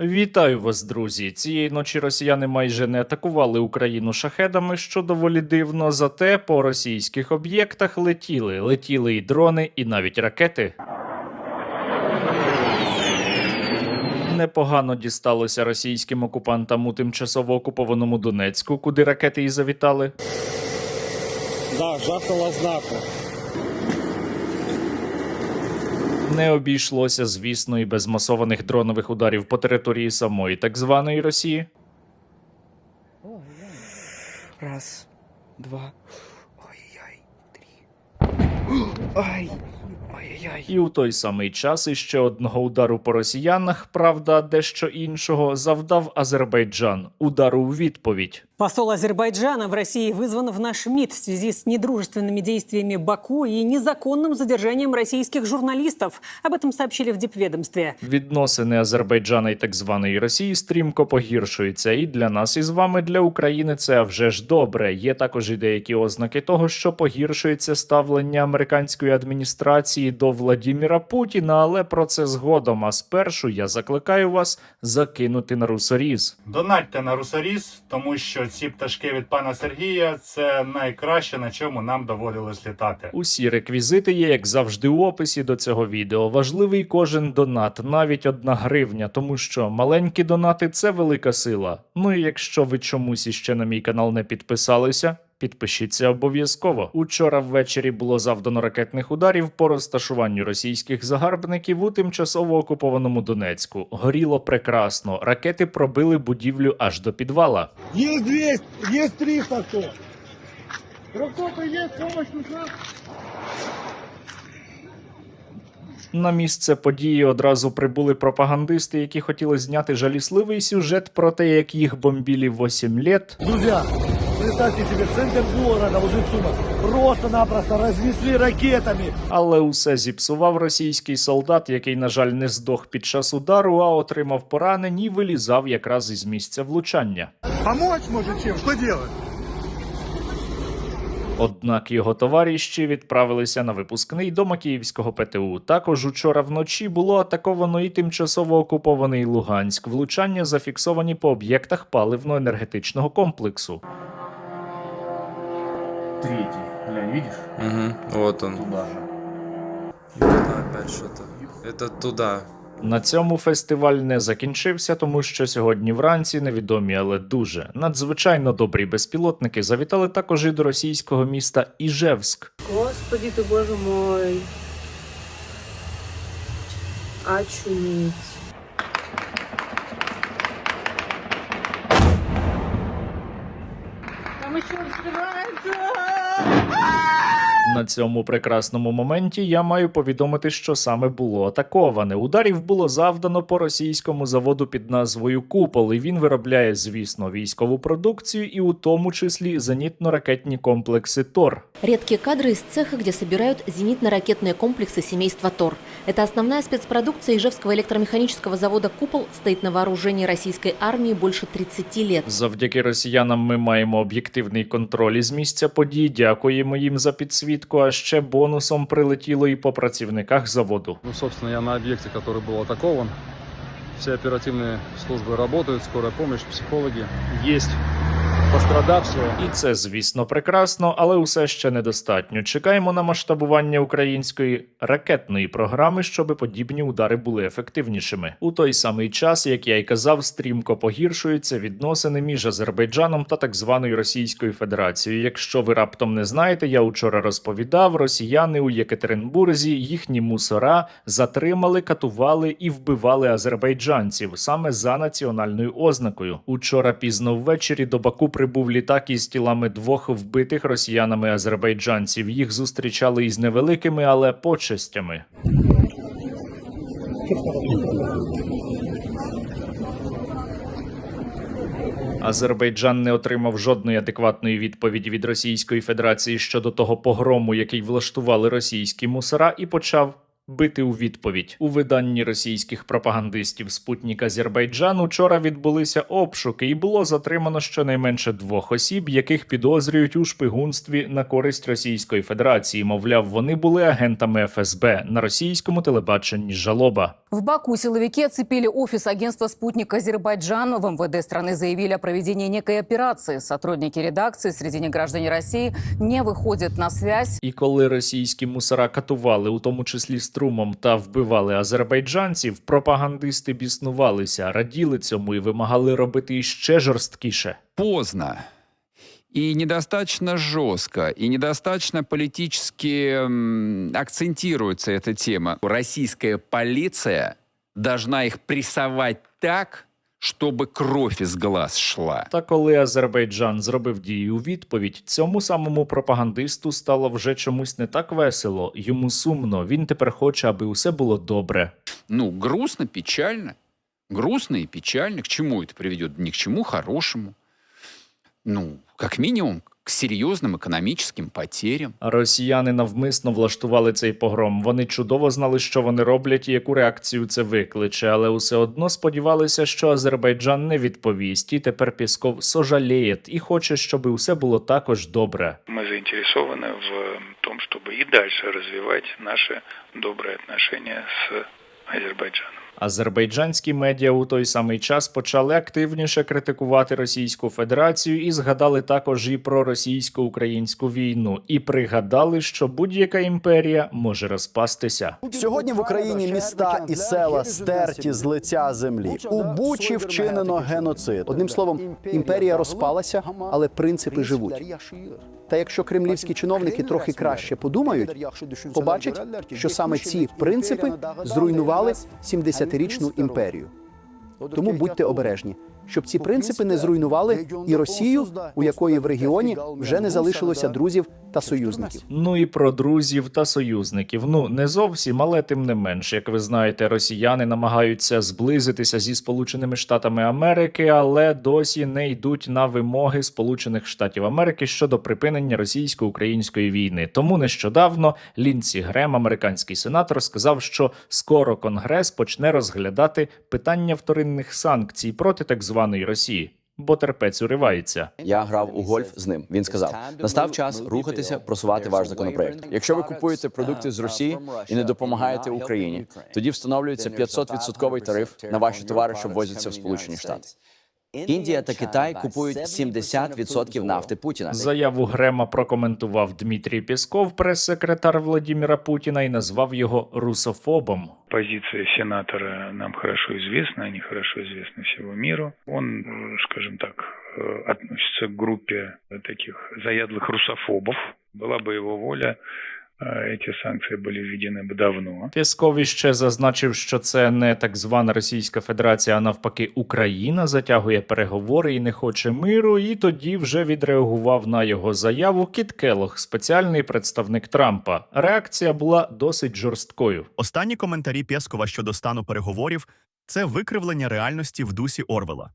Вітаю вас, друзі. Цієї ночі росіяни майже не атакували Україну шахедами, що доволі дивно. Зате по російських об'єктах летіли, летіли і дрони, і навіть ракети. Непогано дісталося російським окупантам у тимчасово окупованому Донецьку, куди ракети і завітали. Да, жахнуло знаку. Не обійшлося, звісно, і без масованих дронових ударів по території самої так званої Росії. Раз, два, ой-ой-ой, три. Ай. І у той самий час іще одного удару по росіянах, правда, дещо іншого, завдав Азербайджан. Удару у відповідь. Посол Азербайджана в России вызван в наш МИД в связи с недружественными действиями Баку и незаконным задержанием российских журналистов. Об этом сообщили в Дипведомстве. Відносини Азербайджана і так званої Росії стрімко погіршуються. І для нас із вами, для України, це вже ж добре. Є також і деякі ознаки того, що погіршується ставлення американської адміністрації до Владіміра Путіна, але про це згодом. А спершу я закликаю вас закинути на русоріз. Донатьте на Русоріз, тому що ці пташки від пана Сергія це найкраще, на чому нам доводилось літати. Усі реквізити є, як завжди, у описі до цього відео. Важливий кожен донат, навіть одна гривня, тому що маленькі донати це велика сила. Ну і якщо ви чомусь іще на мій канал не підписалися. Підпишіться обов'язково. Учора ввечері було завдано ракетних ударів по розташуванню російських загарбників у тимчасово окупованому Донецьку. Горіло прекрасно. Ракети пробили будівлю аж до підвала. Есть 200, есть 300 кто. Кто-то помощь нужна? На місце події одразу прибули пропагандисти, які хотіли зняти жалісливий сюжет про те, як їх бомбілі 8 літ. Друзья, представьте себе, центр города, возле Сумок, просто-напросто разнесли ракетами. Але усе зіпсував російський солдат, який, на жаль, не здох під час удару, а отримав поранень і вилізав якраз із місця влучання. Помочь может чем? Что делать? Однак його товариші відправилися на випускний до Макіївського ПТУ. Також учора вночі було атаковано і тимчасово окупований Луганськ. Влучання зафіксовані по об'єктах паливно-енергетичного комплексу Третий. Глянь, видишь? Угу, вот он. Туда же. Туда опять что-то. Это туда. На цьому фестиваль не закінчився, тому що сьогодні вранці невідомі, але дуже надзвичайно добрі безпілотники завітали також і до російського міста Іжевськ. Господи ты, боже мой. Очуметь. Там еще взрывается! На цьому прекрасному моменті я маю повідомити, що саме було атаковане. Ударів було завдано по російському заводу під назвою Купол. І він виробляє, звісно, військову продукцію, і у тому числі зенітно-ракетні комплекси ТОР. Редкие кадры из цеха, где собирают зенитно-ракетные комплексы семейства ТОР. Это основная спецпродукция Ижевского электромеханического завода «Купол» стоит на вооружении российской армии больше 30 лет. Завдяки росіянам ми маємо об'єктивний контроль із місця подій. Дякуємо їм за підсвітку. А ще бонусом прилетіло і по працівниках заводу. Ну, собственно, я на объекте, который был атакован. Все оперативные службы работают, скорая помощь, психологи. Есть пострадавшие. І це, звісно, прекрасно, але усе ще недостатньо. Чекаємо на масштабування української ракетної програми, щоб подібні удари були ефективнішими. У той самий час, як я й казав, стрімко погіршуються відносини між Азербайджаном та так званою Російською Федерацією. Якщо ви раптом не знаєте, я учора розповідав, росіяни у Єкатеринбурзі їхні мусора затримали, катували і вбивали азербайджанців саме за національною ознакою. Учора пізно ввечері до Баку прибув літак із тілами двох вбитих росіянами азербайджанців. Їх зустрічали із невеликими, але почестями. Азербайджан не отримав жодної адекватної відповіді від Російської Федерації щодо того погрому, який влаштували російські мусора, і почав бити у відповідь. У виданні російських пропагандистів Спутник Азербайджан учора відбулися обшуки, і було затримано щонайменше двох осіб, яких підозрюють у шпигунстві на користь Російської Федерації. Мовляв, вони були агентами ФСБ на російському телебаченні Жалоба. В Баку силовики оцепили офис агентства «Спутник Азербайджан». В МВД страны заявили о проведении некой операции. Сотрудники редакции, среди них граждане России, не выходят на связь. І коли російські мусора катували, у тому числі струмом, та вбивали азербайджанців, пропагандисти біснувалися, раділи цьому і вимагали робити іще жорсткіше. поздно и недостаточно жестко, и недостаточно политически м, акцентируется эта тема. Российская полиция должна их прессовать так, чтобы кров із глаз шла. Та коли Азербайджан зробив дії у відповідь, цьому самому пропагандисту стало вже чомусь не так весело, йому сумно. Він тепер хоче, аби усе було добре. Ну, грустно, печально. Грустно и печально. К чему это приведет? Ни к чему хорошему. Ну, как минимум, к серьезным экономическим потерям. А Росіяни навмисно влаштували цей погром. Вони чудово знали, що вони роблять і яку реакцію це викличе, але усе одно сподівалися, що Азербайджан не відповість. І тепер Пісков сожаліє і хоче, щоб усе було також добре. Мы заинтересованы в том, чтобы и дальше развивать наши добрые отношения с Азербайджаном. Азербайджанські медіа у той самий час почали активніше критикувати Російську Федерацію і згадали також і про російсько-українську війну, і пригадали, що будь-яка імперія може розпастися. Сьогодні в Україні міста і села стерті з лиця землі. У Бучі вчинено геноцид. Одним словом, імперія розпалася, але принципи живуть. Та якщо кремлівські чиновники трохи краще подумають, побачать, що саме ці принципи зруйнували 70-річну імперію. Тому будьте обережні, щоб ці принципи не зруйнували і Росію, у якої в регіоні вже не залишилося друзів та союзників. Ну і про друзів та союзників. Ну не зовсім, але тим не менш, як ви знаєте, росіяни намагаються зблизитися зі Сполученими Штатами Америки, але досі не йдуть на вимоги Сполучених Штатів Америки щодо припинення російсько-української війни. Тому нещодавно Лінсі Грем, американський сенатор, сказав, що скоро Конгрес почне розглядати питання вторинних санкцій проти так званої Росії. Бо терпець уривається. Я грав у гольф з ним. Він сказав: настав час рухатися, просувати ваш законопроект. Якщо ви купуєте продукти з Росії і не допомагаєте Україні, тоді встановлюється 500% тариф на ваші товари, що ввозяться в Сполучені Штати. Індія та Китай купують 70% нафти Путіна. Заяву Грема прокоментував Дмитрій Пісков, прес-секретар Владіміра Путіна, і назвав його русофобом. Позиция сенатора нам хорошо известна, они хорошо известны всему миру. Он, э, скажем так, э, относится к группе таких заядлых русофобов. Была бы его воля, э, эти санкции были введены бы давно. Пісков іще зазначив, що це не так звана Російська Федерація, а навпаки, Україна затягує переговори і не хоче миру. І тоді вже відреагував на його заяву Кіт Келох, спеціальний представник Трампа. Реакція була досить жорсткою. Останні коментарі Пєскова щодо стану переговорів це викривлення реальності в дусі Орвела.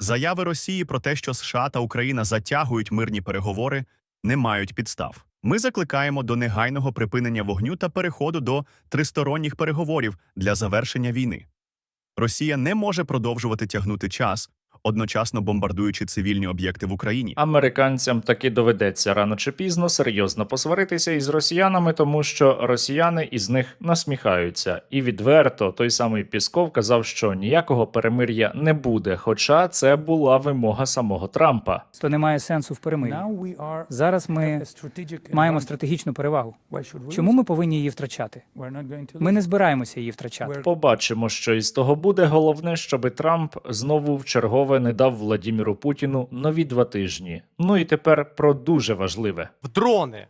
Заяви Росії про те, що США та Україна затягують мирні переговори, не мають підстав. Ми закликаємо до негайного припинення вогню та переходу до тристоронніх переговорів для завершення війни. Росія не може продовжувати тягнути час, одночасно бомбардуючи цивільні об'єкти в Україні. Американцям таки доведеться рано чи пізно серйозно посваритися із росіянами, тому що росіяни із них насміхаються. І відверто той самий Пісков казав, що ніякого перемир'я не буде. Хоча це була вимога самого Трампа. То немає сенсу в перемир'ї. Зараз ми маємо стратегічну перевагу. Чому ми повинні її втрачати? Ми не збираємося її втрачати. Побачимо, що із того буде. Головне, щоби Трамп знову в чергове не дав Владіміру Путіну нові два тижні. Ну і тепер про дуже важливе. в дрони.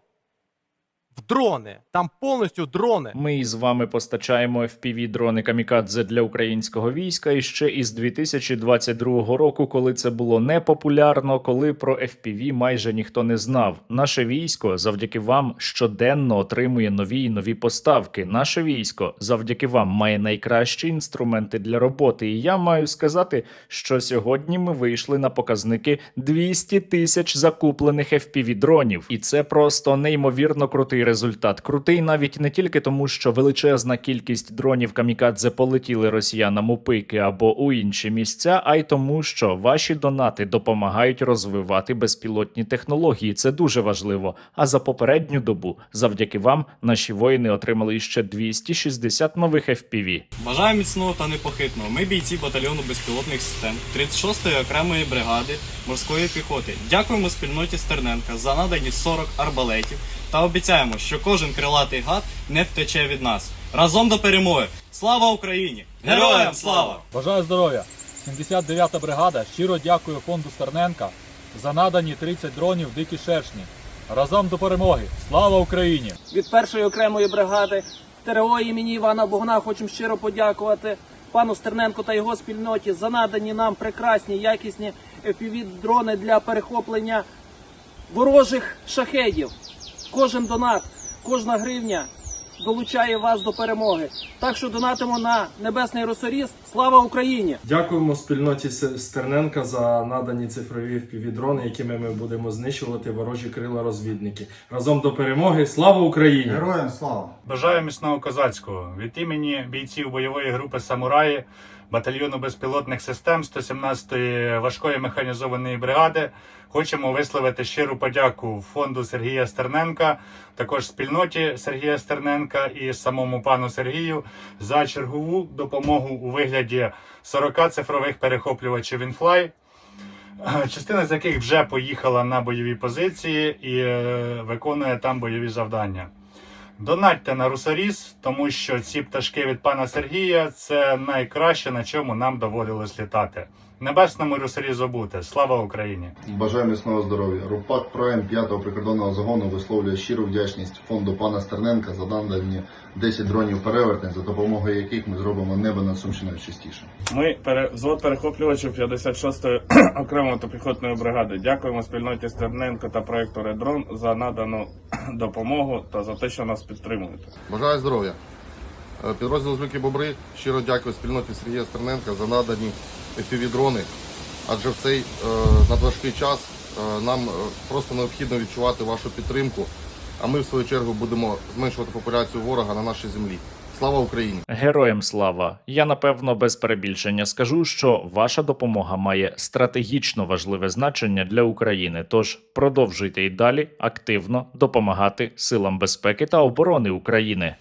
В дрони. Там повністю дрони. Ми із вами постачаємо fpv дрони камікадзе для українського війська і ще із 2022 року, коли це було непопулярно, коли про FPV майже ніхто не знав. Наше військо завдяки вам щоденно отримує нові і нові поставки. Наше військо завдяки вам має найкращі інструменти для роботи. І я маю сказати, що сьогодні ми вийшли на показники 200 тисяч закуплених FPV дронів, і це просто неймовірно крутий Крутий результат. Крутий навіть не тільки тому, що величезна кількість дронів камікадзе полетіли росіянам у пики або у інші місця, а й тому, що ваші донати допомагають розвивати безпілотні технології. Це дуже важливо. А за попередню добу, завдяки вам, наші воїни отримали ще 260 нових FPV. Бажаю міцного та непохитного. Ми бійці батальйону безпілотних систем 36-ї окремої бригади морської піхоти. Дякуємо спільноті Стерненка за надані 40 арбалетів та обіцяємо, що кожен крилатий гад не втече від нас. Разом до перемоги! Слава Україні! Героям слава! Бажаю здоров'я! 79-та бригада щиро дякує фонду Стерненка за надані 30 дронів дикі шершні. Разом до перемоги! Слава Україні! від першої окремої бригади ТРО імені Івана Богуна хочемо щиро подякувати пану Стерненку та його спільноті за надані нам прекрасні якісні FPV-дрони для перехоплення ворожих шахедів. Кожен донат, кожна гривня долучає вас до перемоги. Так що донатимо на небесний росоріз. Слава Україні! Дякуємо спільноті Стерненка за надані цифрові впівдрони, якими ми будемо знищувати ворожі крила розвідники. Разом до перемоги. Слава Україні! Героям слава! Бажаю міцного козацького від імені бійців бойової групи Самураї, батальйону безпілотних систем 117-ї важкої механізованої бригади. Хочемо висловити щиру подяку фонду Сергія Стерненка, також спільноті Сергія Стерненка і самому пану Сергію за чергову допомогу у вигляді 40 цифрових перехоплювачів інфлай. Частина з яких вже поїхала на бойові позиції і е, виконує там бойові завдання. Донатьте на Русаріс, тому що ці пташки від пана Сергія це найкраще, на чому нам доводилось літати. Небесному Русарізу бути. Слава Україні! Бажаю міцного здоров'я. Рупак Прайм 5-го прикордонного загону висловлює щиру вдячність фонду пана Стерненка за надані 10 дронів перевертень, за допомогою яких ми зробимо небо над Сумщиною чистішим. Ми пере... взвод перехоплювачів 56-ї окремої мотопіхотної бригади. Дякуємо спільноті Стерненко та проекту Редрон за надану допомогу та за те, що нас підтримуєте. Бажаю здоров'я. Е, Підрозділ Звики Бобри щиро дякую спільноті Сергія Стерненка за надані FPV-дрони, адже в цей е, надважкий час е, нам е, просто необхідно відчувати вашу підтримку, а ми в свою чергу будемо зменшувати популяцію ворога на нашій землі. Слава Україні! Героям слава! Я напевно без перебільшення скажу, що ваша допомога має стратегічно важливе значення для України. Тож продовжуйте і далі активно допомагати силам безпеки та оборони України.